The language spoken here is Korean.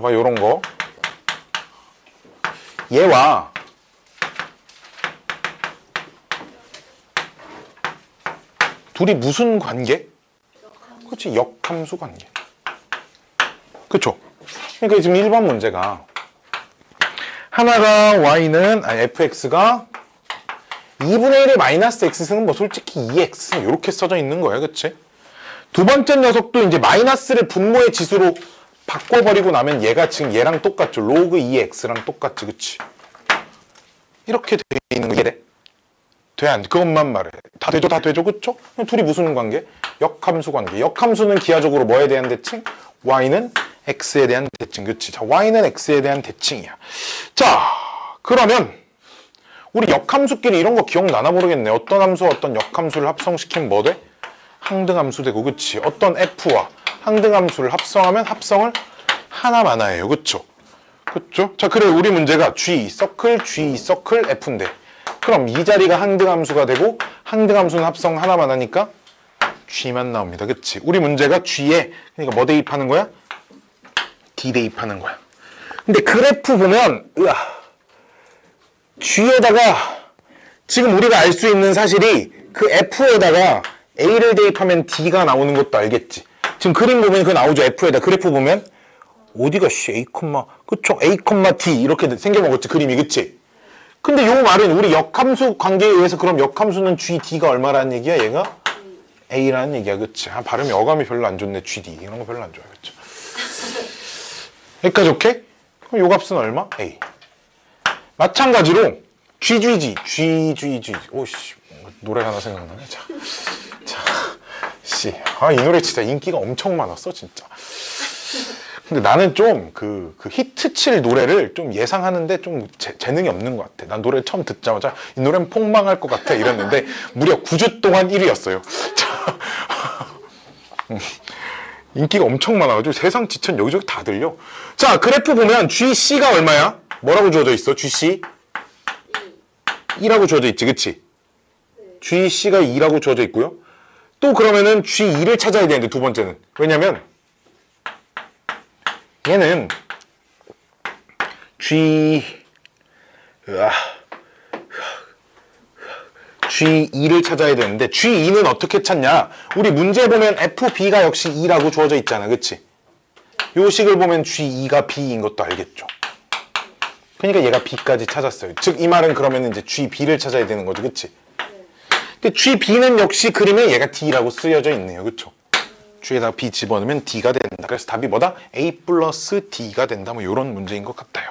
봐봐 요런 거 얘와 둘이 무슨 관계? 그렇지 역함수 관계 그쵸? 그러니까 지금 1번 문제가 하나가 y는 아니 fx가 2분의 1의 마이너스 x승은 뭐 솔직히 2x 이렇게 써져 있는 거예요 그치? 두 번째 녀석도 이제 마이너스를 분모의 지수로 바꿔버리고 나면 얘가 지금 얘랑 똑같죠 로그 2x랑 똑같지 그치? 이렇게 돼 있는 거 이해돼? 돼? 안 돼? 그것만 말해 다 되죠 다 되죠 그쵸? 그럼 둘이 무슨 관계? 역함수 관계 역함수는 기하적으로 뭐에 대한 대칭? y는 x에 대한 대칭 그치? 자 y는 x에 대한 대칭이야 자 그러면 우리 역함수끼리 이런 거 기억나나 모르겠네 어떤 함수와 어떤 역함수를 합성시키면 뭐 돼? 항등함수 되고 그치? 어떤 f와 항등함수를 합성하면 합성을 하나만 해요 그쵸? 그쵸? 자 그래 우리 문제가 g 서클 g 서클 f인데 그럼 이 자리가 항등함수가 되고 항등함수는 합성 하나만 하니까 g만 나옵니다 그치? 우리 문제가 g에 그러니까 뭐 대입하는 거야? d 대입하는 거야 근데 그래프 보면 으아 G에다가 지금 우리가 알 수 있는 사실이 그 F에다가 A를 대입하면 D가 나오는 것도 알겠지. 지금 그림 보면 그 나오죠. F에다 그래프 보면 어디가 C, A, 그쵸? A, D 이렇게 생겨먹었지. 그림이 그치? 근데 요 말은 우리 역함수 관계에 의해서 그럼 역함수는 G, D가 얼마라는 얘기야? 얘가 A라는 얘기야. 그치? 아, 발음이 어감이 별로 안 좋네. G, D 이런 거 별로 안 좋아. 그쵸? 여기까지 오케이? 그럼 요 값은 얼마? A. 마찬가지로 GGG, GGG. 오씨, 노래 하나 생각나네. 자, 자, 씨, 아이 노래 진짜 인기가 엄청 많았어, 진짜. 근데 나는 좀 그 그 히트 칠 노래를 좀 예상하는데 좀 재, 재능이 없는 것 같아. 난 노래 처음 듣자마자 이 노래는 폭망할 것 같아 이랬는데 무려 9주 동안 1위였어요. 자, 음, 인기가 엄청 많아가지고 세상 지천 여기저기 다 들려. 자 그래프 보면 GC가 얼마야? 뭐라고 주어져 있어? GC 2라고 주어져 있지, 그치? GC가 2라고 주어져 있고요. 또 그러면은 G2를 찾아야 되는데 두 번째는 왜냐면 얘는 G 으아, G2를 찾아야 되는데 G2는 어떻게 찾냐? 우리 문제 보면 FB가 역시 2라고 주어져 있잖아, 그치? 요 식을 보면 G2가 B인 것도 알겠죠? 그러니까 얘가 B까지 찾았어요. 즉 이 말은 그러면 이제 GB를 찾아야 되는 거죠, 그치? 근데 GB는 역시 그림에 얘가 D라고 쓰여져 있네요, 그쵸? G에다가 B 집어넣으면 D가 된다. 그래서 답이 뭐다? A 플러스 D가 된다. 뭐 이런 문제인 것 같아요.